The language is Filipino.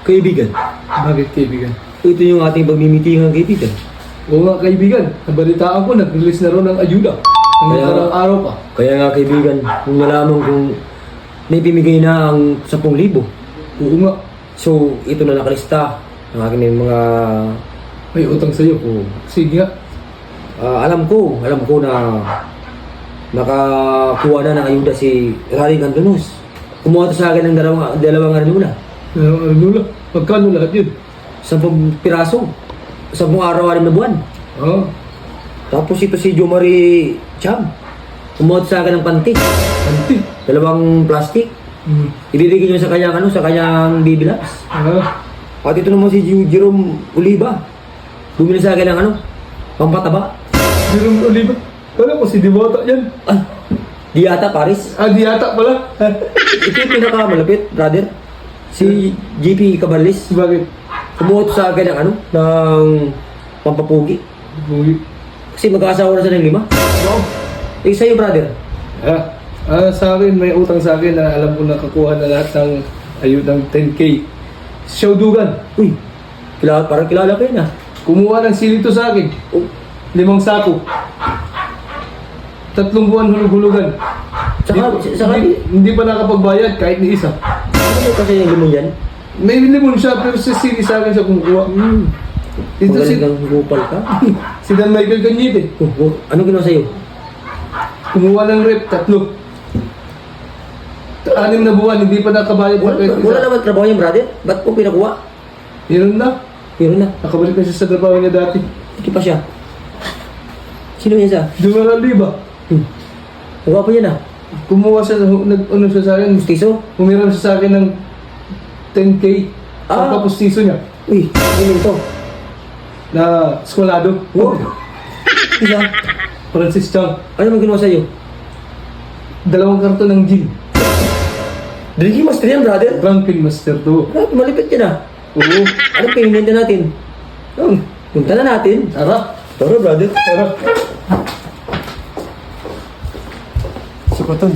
Kaibigan, Bakit kaibigan? ito yung ating pagmimitingan kaibigan. Oo nga kaibigan, nabalitaan ko, nag-release na rin ng ayuda. Ang Kaya- nakarang araw pa. Kaya nga kaibigan, kung nalaman kung may pimigay na ang 10,000. Oo nga, So, ito na nakalista ng aking mga... may utang sa'yo. Oh, Sige nga. ah, alam ko, alam ko na nakakuha na ng ayuda si Raring Antonos. Kumuha to sa akin ng dalawang, dalawang ano muna. Ano, ano lang, magkano lahat yun? Sampung piraso. Sampung araw-araw na buwan. Ah, Tapos ito si Jo Marie Cham. Kumuha to sa akin ng panty. anti. Dalawang plastic. Hmm. Ibibigay niya sa kanyang ano, sa kanyang baby labs. Ah, At ito naman si Jerome Oliva. Bumili sa akin ng ano, pampataba. Jerome Oliva. Kala ko si Diwata yan. Ay, di yata Paris. Ah, di yata pala. Ito yung pinakamalapit, brother. Si JP Cabalis. Bakit? Kumuha to sa akin ng ano, ng pampapugi. Bugi. Kasi mag-aasawa na siya ng lima. Wow. Eh, sa'yo, brother. Ah, ah, sa akin, may utang sa akin na alam ko nakakuha na lahat ng ayudang 10K. Xiao Dugan, Uy, kilala, parang kilala ko yun ah. kumuha ng silito sa akin. Oh, Limang sako. Tatlong buwan hulug-hulugan. Saka- Hindi- saka- hindi, hindi pa nakapagbayad kahit ni isa. Ano kasi yung limon yan? May limon siya pero sa sili sa akin siya kumukuha. Hmm. Ito si, Magaling gupal ka. si Dan Michael Cañete. Oh, oh, ano ginawa sa'yo? Kumuha ng rep, tatlo. Anim na buwan, hindi pa nakabayad Wala, kahit wala naman trabaho yung brother. Ba't po pinakuha? Yun na. Pero na, Nakabalik na siya sa trabaho niya dati. hindi pa siya. Sino yan sa? Dumaral liba. Hmm. Huwag pa yan ah. Kumuha siya, nag, ano siya sa akin, Mustiso? humiram siya sa akin ng 10k. Ah. Ah. Pagkapustiso niya. Uy, ano to? Na skwalado. Wow. Isa. Francis Chang. Ano naman ginawa sa'yo? Dalawang karton ng gin. Drinking master yan, brother. Drunken Master to. Ah, Malipit yan ah. Oo. Ano payment na natin? Oh, punta na natin. Tara. Tara, brother. Tara. Sukoton.